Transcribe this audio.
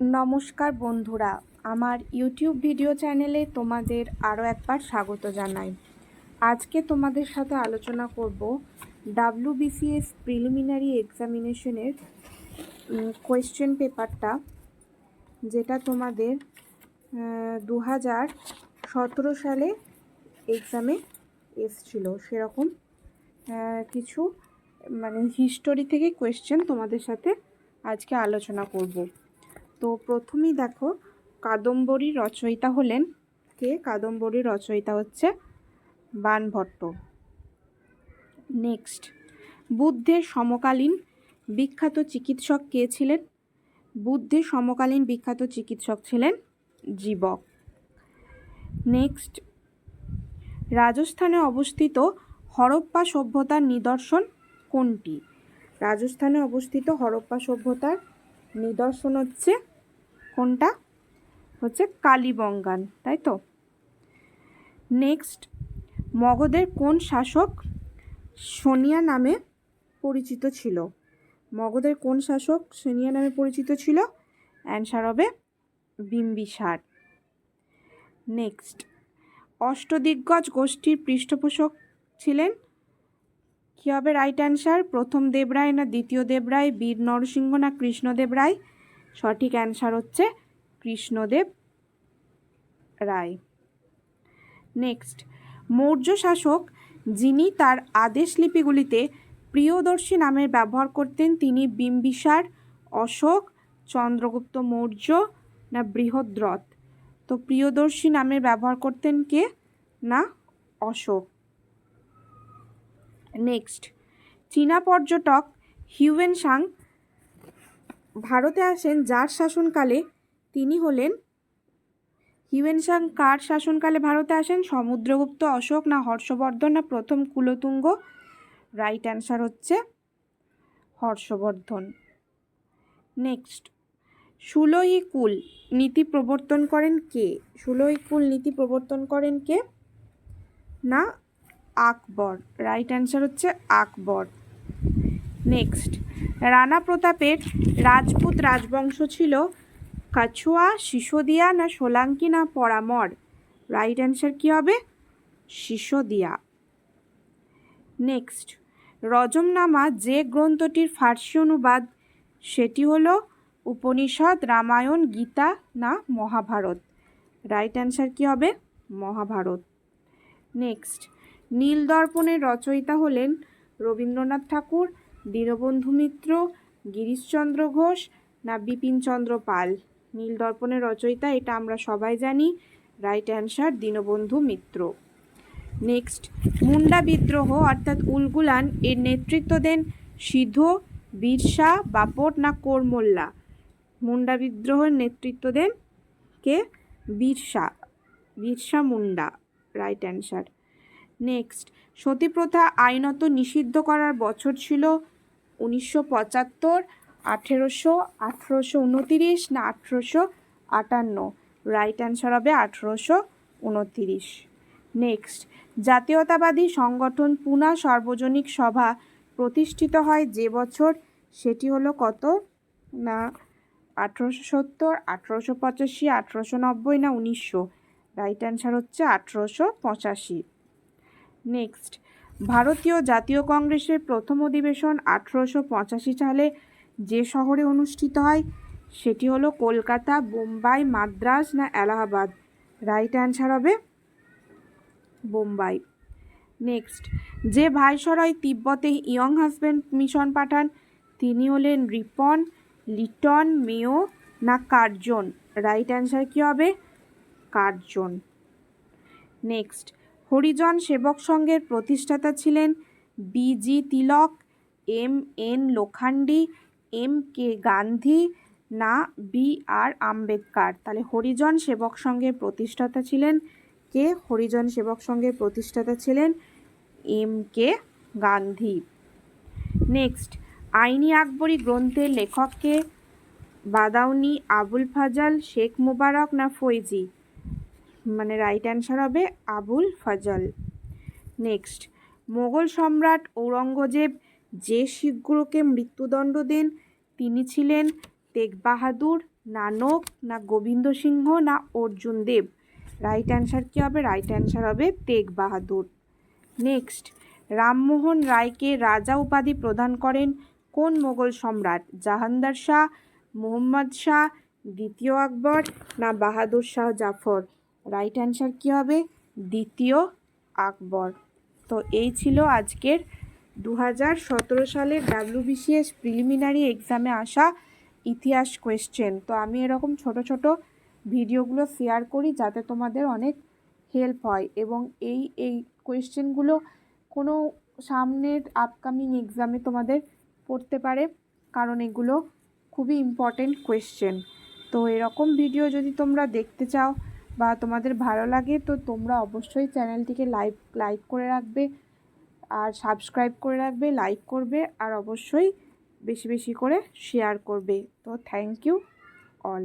নমস্কার বন্ধুরা, আমার ইউটিউব ভিডিও চ্যানেলে তোমাদের আরও একবার স্বাগত জানাই। আজকে তোমাদের সাথে আলোচনা করব ডাব্লিউবিসিএস প্রিলিমিনারি এক্সামিনেশনের কোয়েশ্চেন পেপারটা যেটা তোমাদের দু হাজার সতেরো সালে এক্সামে এসছিল। সেরকম কিছু মানে হিস্টোরি থেকে কোয়েশ্চেন তোমাদের সাথে আজকে আলোচনা করব। তো প্রথমেই দেখো কাদম্বরী রচয়িতা হলেন কে? কাদম্বরী রচয়িতা হচ্ছে বাণভট্ট নেক্সট বুদ্ধের সমকালীন বিখ্যাত চিকিৎসক কে ছিলেন? বুদ্ধের সমকালীন বিখ্যাত চিকিৎসক ছিলেন জীবক। নেক্সট রাজস্থানে অবস্থিত হরপ্পা সভ্যতার নিদর্শন কোনটি? রাজস্থানে অবস্থিত হরপ্পা সভ্যতার নিদর্শন হচ্ছে কোনটা? হচ্ছে কালীবঙ্গান, তাই তো? নেক্সট মগধের কোন শাসক সোনিয়া নামে পরিচিত ছিল? মগধের কোন শাসক সোনিয়া নামে পরিচিত ছিল? অ্যান্সার হবে বিম্বিসার। নেক্সট অষ্টদিগ্গজ গোষ্ঠীর পৃষ্ঠপোষক ছিলেন কী হবে রাইট অ্যান্সার? প্রথম দেবরায় না দ্বিতীয় দেবরায় বীর নরসিংহ না কৃষ্ণদেব রায়? সঠিক অ্যান্সার হচ্ছে কৃষ্ণদেব রায়। নেক্সট, মৌর্য শাসক যিনি তার আদেশ লিপিগুলিতে প্রিয়দর্শী নামের ব্যবহার করতেন, তিনি বিম্বিসার, অশোক, চন্দ্রগুপ্ত মৌর্য না বৃহদ্রথ? তো প্রিয়দর্শী নামের ব্যবহার করতেন কে? না, অশোক। নেক্সট চীনা পর্যটক হিউয়েন সাং ভারতে আসেন, যার শাসনকালে তিনি হলেন হিউয়েন সাং কার শাসনকালে ভারতে আসেন? সমুদ্রগুপ্ত অশোক না হর্ষবর্ধন না প্রথম কুলতুঙ্গ? রাইট অ্যান্সার হচ্ছে হর্ষবর্ধন। নেক্সট সুলই কুল নীতি প্রবর্তন করেন কে? সুলই কুল নীতি প্রবর্তন করেন কে? না আকবর। রাইট অ্যান্সার হচ্ছে আকবর। নেক্সট রানা প্রতাপের রাজপুত রাজবংশ ছিল কাছুয়া, সিসোদিয়া না সোলাঙ্কি না পরামর? রাইট অ্যান্সার কী হবে? সিসোদিয়া। নেক্সট রজমনামা যে গ্রন্থটির ফার্সি অনুবাদ, সেটি হল উপনিষদ, রামায়ণ, গীতা না মহাভারত? রাইট অ্যান্সার কী হবে? মহাভারত। নেক্সট নীল দর্পণের রচয়িতা হলেন রবীন্দ্রনাথ ঠাকুর, দীনবন্ধু মিত্র, গিরিশচন্দ্র ঘোষ না বিপিনচন্দ্র পাল। নীল দর্পণের রচয়িতা এটা আমরা সবাই জানি, right answer Dinabandhu Mitra. Next, Munda বিদ্রোহ অর্থাৎ উলগুলান এর নেতৃত্ব দেন সিধ বিরসা বাপট না কোরমোল্লা। মুন্ডা বিদ্রোহের নেতৃত্ব দেন কে? Birsa Birsa Munda, right answer. Next প্রথা আইনত নিষিদ্ধ করার বছর ছিল উনিশশো পঁচাত্তর, আঠেরোশো আঠেরোশো উনতিরিশ না আঠেরোশো আটান্ন। রাইট অ্যান্সার হবে আঠেরোশো উনতিরিশ। নেক্সট জাতীয়তাবাদী সংগঠন পুনা সার্বজনিক সভা প্রতিষ্ঠিত হয় যে বছর? সেটি হলো কত? না, আঠেরোশো সত্তর, আঠেরোশো পঁচাশি, আঠেরোশো নব্বই না উনিশশো? রাইট অ্যান্সার হচ্ছে আঠেরোশো পঁচাশি। নেক্সট ভারতীয় জাতীয় কংগ্রেসের প্রথম অধিবেশন আঠেরোশো পঁচাশি সালে যে শহরে অনুষ্ঠিত হয়, সেটি হলো কলকাতা, বোম্বাই, মাদ্রাজ না এলাহাবাদ? রাইট অ্যান্সার হবে বোম্বাই। নেক্সট যে ভাইসরয় তিব্বতে ইয়ং হাজব্যান্ড মিশন পাঠান, তিনি হলেন রিপন, লিটন মেও না কার্জন? রাইট অ্যান্সার কী হবে? কার্জন। নেক্সট হরিজন সেবক সংঘের প্রতিষ্ঠাতা ছিলেন B G Tilak M N Lokhande M K Gandhi না বি আর আম্বেদকার। তাহলে হরিজন সেবক সংঘের প্রতিষ্ঠাতা ছিলেন কে? হরিজন সেবক সংঘের প্রতিষ্ঠাতা ছিলেন এম কে গান্ধী। নেক্সট, আইনি আকবরী গ্রন্থের লেখককে বাদাউনি আবুল ফাজাল, শেখ মুবারক না ফৈজি? মানে রাইট অ্যান্সার হবে আবুল ফজল। নেক্সট মোগল সম্রাট ঔরঙ্গজেব যে শিখগুলোকে মৃত্যুদণ্ড দেন, তিনি ছিলেন তেগ বাহাদুর নানক, না গোবিন্দ সিংহ, না অর্জুন দেব। রাইট অ্যান্সার কী হবে? রাইট অ্যান্সার হবে তেগ বাহাদুর নেক্সট রামমোহন রায়কে রাজা উপাধি প্রদান করেন কোন মোগল সম্রাট? জাহানদার শাহ, মোহাম্মদ শাহ, দ্বিতীয় আকবর, না বাহাদুর শাহ জাফর? রাইট অ্যান্সার কী হবে? দ্বিতীয় আকবর। তো এই ছিল আজকের দু হাজার সতেরো সালের ডাব্লিউবিসিএস প্রিলিমিনারি এক্সামে আসা ইতিহাস কোয়েশ্চেন তো আমি এরকম ছোট ছোট ভিডিওগুলো শেয়ার করি যাতে তোমাদের অনেক হেল্প হয়। এবং এই এই কোয়েশ্চেনগুলো কোনো সামনের আপকামিং এক্সামে তোমাদের পড়তে পারে, কারণ এগুলো খুবই ইম্পর্টেন্ট কোয়েশ্চেন তো এরকম ভিডিও যদি তোমরা দেখতে চাও বা তোমাদের ভালো লাগে, তো তোমরা অবশ্যই চ্যানেলটিকে লাইক লাইক করে রাখবে আর সাবস্ক্রাইব করে রাখবে, লাইক করবে আর অবশ্যই বেশি বেশি করে শেয়ার করবে। তো থ্যাংক ইউ অল।